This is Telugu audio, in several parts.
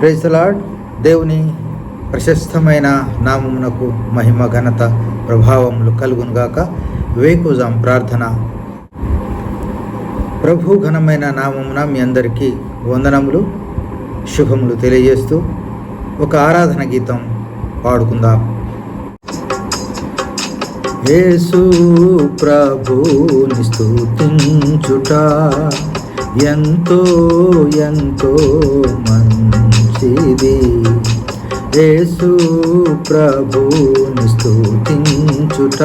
ప్రైజలాడ్ దేవుని ప్రశస్తమైన నామమునకు మహిమ ఘనత ప్రభావములు కలుగునుగాక వేకుజాం ప్రార్థన. ప్రభు ఘనమైన నామమున మీ అందరికీ వందనములు శుభములు తెలియజేస్తూ ఒక ఆరాధన గీతం పాడుకుందాం. యేసు ప్రభుని స్తుతించుట ఎంతో ఎంతో మంచిది యేసు ప్రభుని స్తుతించుట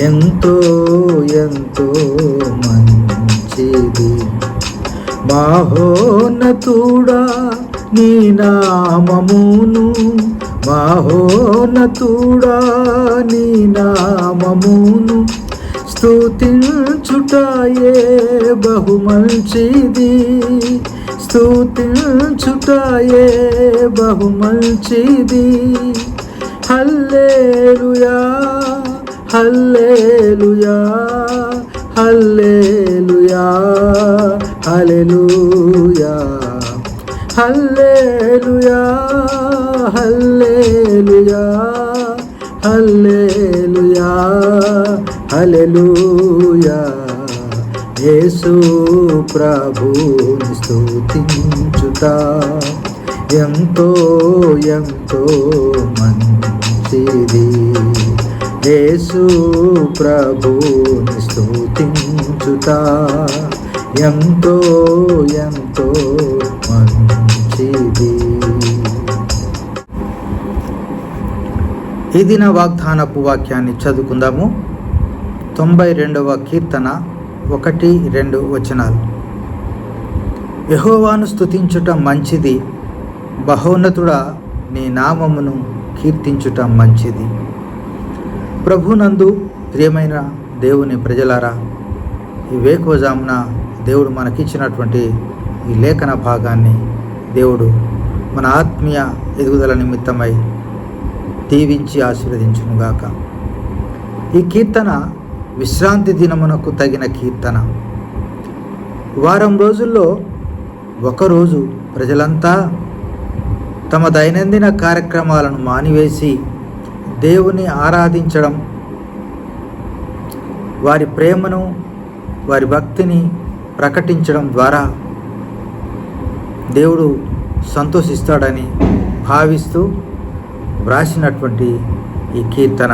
ఎంతో ఎంతో మంచిది. మాహోనతుడా నీ నామమును మాహోనతుడా నీ నామమును స్తుతించుటాయే బహుమంచిది స్థుతించుటయే బహు మంచిది hallelujah hallelujah hallelujah hallelujah. Hallelujah hallelujah hallelujah hallelujah. యేసు ప్రభుని స్థుతించుతా ఎంతో ఎంతో మంచిది. యేసు ప్రభుని స్థుతించుతా ఎంతో ఎంతో మంచిది. ఈ దిన వాగ్దానపు వాక్యాన్ని చదువుకుందాము. తొంభై రెండవ కీర్తన. ఒకటి రెండు వచనాలు. యహోవాను స్తుతించుట మంచిది బహోన్నతుడా నీ నామమును కీర్తించుట మంచిది. ప్రభునందు ప్రియమైన దేవుని ప్రజలారా ఈ వేకువజామున దేవుడు మనకిచ్చినటువంటి ఈ లేఖన భాగాన్ని దేవుడు మన ఆత్మీయ ఎదుగుదల నిమిత్తమై దీవించి ఆశీర్వదించునుగాక. ఈ కీర్తన విశ్రాంతి దినమునకు తగిన కీర్తన. వారం రోజుల్లో ఒకరోజు ప్రజలంతా తమ దైనందిన కార్యక్రమాలను మానివేసి దేవుని ఆరాధించడం వారి ప్రేమను వారి భక్తిని ప్రకటించడం ద్వారా దేవుడు సంతోషిస్తాడని భావిస్తూ వ్రాసినటువంటి ఈ కీర్తన.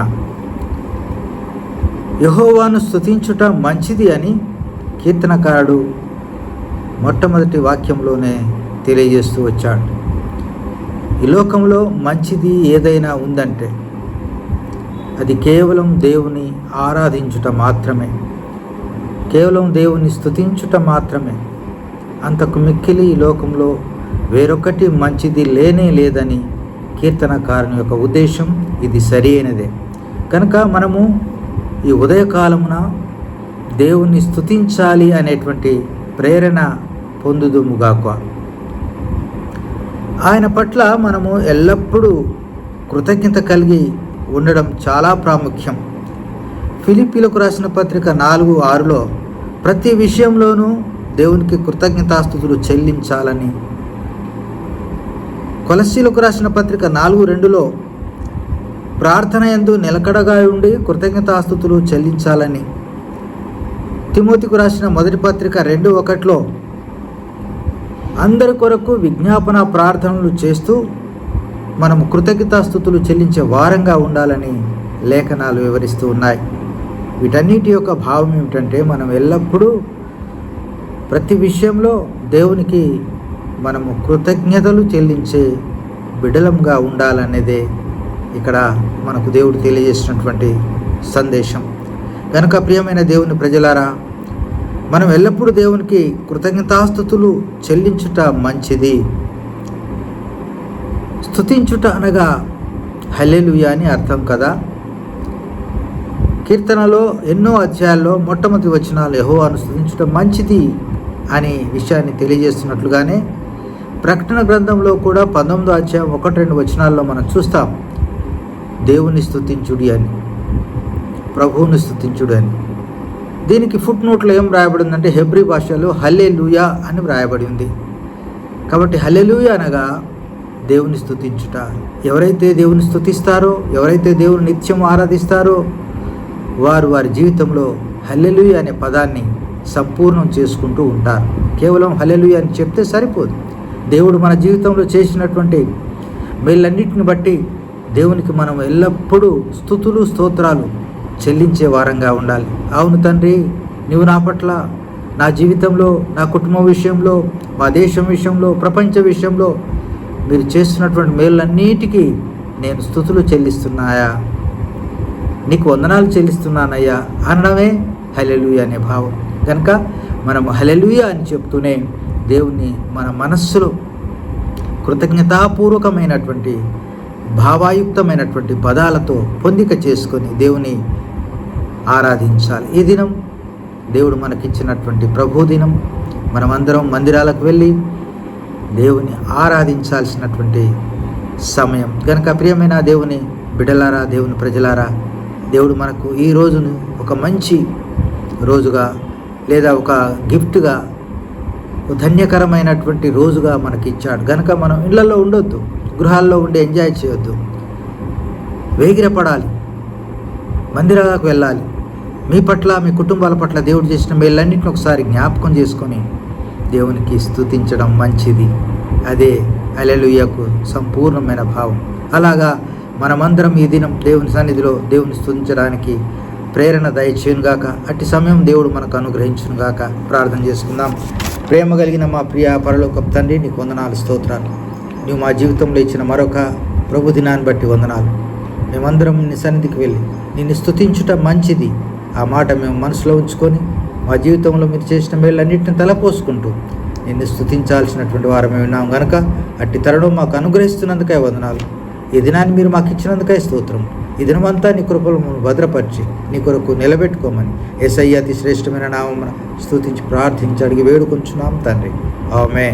యహోవాను స్తుతించుట మంచిది అని కీర్తనకారుడు మొట్టమొదటి వాక్యంలోనే తెలియజేస్తూ వచ్చాడు. ఈ లోకంలో మంచిది ఏదైనా ఉందంటే అది కేవలం దేవుని ఆరాధించుట మాత్రమే. కేవలం దేవుని స్థుతించుట మాత్రమే. అంతకు మిక్కిలి ఈ లోకంలో వేరొకటి మంచిది లేనే లేదని కీర్తనకారుని యొక్క ఉద్దేశం ఇది సరి అయినదే. కనుక మనము ఈ ఉదయకాలమున దేవుణ్ణి స్థుతించాలి అనేటువంటి ప్రేరణ పొందుదుముగాక. ఆయన పట్ల మనము ఎల్లప్పుడూ కృతజ్ఞత కలిగి ఉండడం చాలా ప్రాముఖ్యం. ఫిలిపీలకు రాసిన పత్రిక నాలుగు ఆరులో ప్రతి విషయంలోనూ దేవునికి కృతజ్ఞతాస్థుతులు చెల్లించాలని. కొలసీలకు రాసిన పత్రిక నాలుగు రెండులో ప్రార్థన ఎందు నిలకడగా ఉండి కృతజ్ఞతాస్థుతులు చెల్లించాలని. తిమోతికు రాసిన మొదటి పత్రిక రెండు ఒకటిలో అందరి కొరకు విజ్ఞాపన ప్రార్థనలు చేస్తూ మనం కృతజ్ఞతాస్థుతులు చెల్లించే వారంగా ఉండాలని లేఖనాలు వివరిస్తూ ఉన్నాయి. వీటన్నిటి యొక్క భావం ఏమిటంటే మనం ఎల్లప్పుడూ ప్రతి విషయంలో దేవునికి మనము కృతజ్ఞతలు చెల్లించే బిడలంగా ఉండాలనేదే ఇక్కడ మనకు దేవుడు తెలియజేసినటువంటి సందేశం. కనుక ప్రియమైన దేవుని ప్రజలారా మనం ఎల్లప్పుడూ దేవునికి కృతజ్ఞతాస్థుతులు చెల్లించుట మంచిది. స్థుతించుట అనగా హల్లెలుయా అని అర్థం కదా? కీర్తనలో ఎన్నో అధ్యాయాల్లో మొట్టమొదటి వచనాలు యహోవాను స్తుతించుట మంచిది అనే విషయాన్ని తెలియజేస్తున్నట్లుగానే ప్రకటన గ్రంథంలో కూడా పంతొమ్మిదో అధ్యాయం ఒకటి రెండు వచనాల్లో మనం చూస్తాం. దేవుని స్థుతించుడి అని ప్రభువుని స్థుతించుడు అని దీనికి ఫుట్ నోట్లో ఏం రాయబడిందంటే హెబ్రి భాషలో హలే లూయా అని వ్రాయబడి ఉంది. కాబట్టి హల్లెలూయ అనగా దేవుని స్థుతించుట ఎవరైతే దేవుని స్థుతిస్తారో ఎవరైతే దేవుని నిత్యం ఆరాధిస్తారో వారు వారి జీవితంలో హల్లెలుయ అనే పదాన్ని సంపూర్ణం చేసుకుంటూ ఉంటారు. కేవలం హల్లెలుయ అని చెప్తే సరిపోదు. దేవుడు మన జీవితంలో చేసినటువంటి మేలన్నిటిని బట్టి దేవునికి మనం ఎల్లప్పుడూ స్థుతులు స్తోత్రాలు చెల్లించే వారంగా ఉండాలి. అవును తండ్రి నువ్వు నా పట్ల నా జీవితంలో నా కుటుంబం విషయంలో మా దేశం విషయంలో ప్రపంచ విషయంలో మీరు చేస్తున్నటువంటి మేళ్ళన్నిటికీ నేను స్థుతులు చెల్లిస్తున్నాయా? నీకు వందనాలు చెల్లిస్తున్నానయ్యా. అనడమే హలెలుయ అనే భావం. కనుక మనం హలెలుయ అని చెప్తూనే దేవుణ్ణి మన మనస్సులో కృతజ్ఞతాపూర్వకమైనటువంటి భావాయుక్తమైనటువంటి పదాలతో పొందిక చేసుకొని దేవుని ఆరాధించాలి. ఈ దినం దేవుడు మనకిచ్చినటువంటి ప్రభుదినం. మనమందరం మందిరాలకు వెళ్ళి దేవుని ఆరాధించాల్సినటువంటి సమయం. కనుక ప్రియమైన దేవుని బిడలారా దేవుని ప్రజలారా దేవుడు మనకు ఈ రోజును ఒక మంచి రోజుగా లేదా ఒక గిఫ్ట్గా ధన్యకరమైనటువంటి రోజుగా మనకి ఇచ్చాడు కనుక మనం ఇళ్ళలో ఉండొద్దు. గృహాల్లో ఉండి ఎంజాయ్ చేయొద్దు. వేగిరపడాలి. మందిరాలకు వెళ్ళాలి. మీ పట్ల మీ కుటుంబాల పట్ల దేవుడు చేసిన మేళ్ళన్నింటిని ఒకసారి జ్ఞాపకం చేసుకొని దేవునికి స్తుతించడం మంచిది. అదే అలెలుయ్యకు సంపూర్ణమైన భావం. అలాగా మనమందరం ఈ దినం దేవుని సన్నిధిలో దేవుని స్థుతించడానికి ప్రేరణ దయచేయునుగాక. అట్టి సమయం దేవుడు మనకు అనుగ్రహించునుగాక. ప్రార్థన చేసుకుందాం. ప్రేమ కలిగిన మా ప్రియ పరలోక తండ్రి నీకు వందనాలు స్తోత్రాలు. నువ్వు మా జీవితంలో ఇచ్చిన మరొక ప్రభు దినాన్ని బట్టి వందనాలు. మేమందరం నీ సన్నిధికి వెళ్ళి నిన్ను స్థుతించుట మంచిది. ఆ మాట మేము మనసులో ఉంచుకొని మా జీవితంలో మీరు చేసిన మేళ్ళన్నింటిని తలపోసుకుంటూ నిన్ను స్థుతించాల్సినటువంటి వారమే ఉన్నాం గనక అట్టి తరుణం మాకు అనుగ్రహిస్తున్నందుకే వందనాలు. ఈ దినాన్ని మీరు మాకు ఇచ్చినందుకే స్తోత్రం. ఈ దినమంతా నీ కృపలు భద్రపరిచి నీ కొరకు నిలబెట్టుకోమని ఎస్ఐ అతి శ్రేష్టమైన నామం స్థుతించి ప్రార్థించి అడిగి వేడుకొంచున్నాం తండ్రి. ఆమె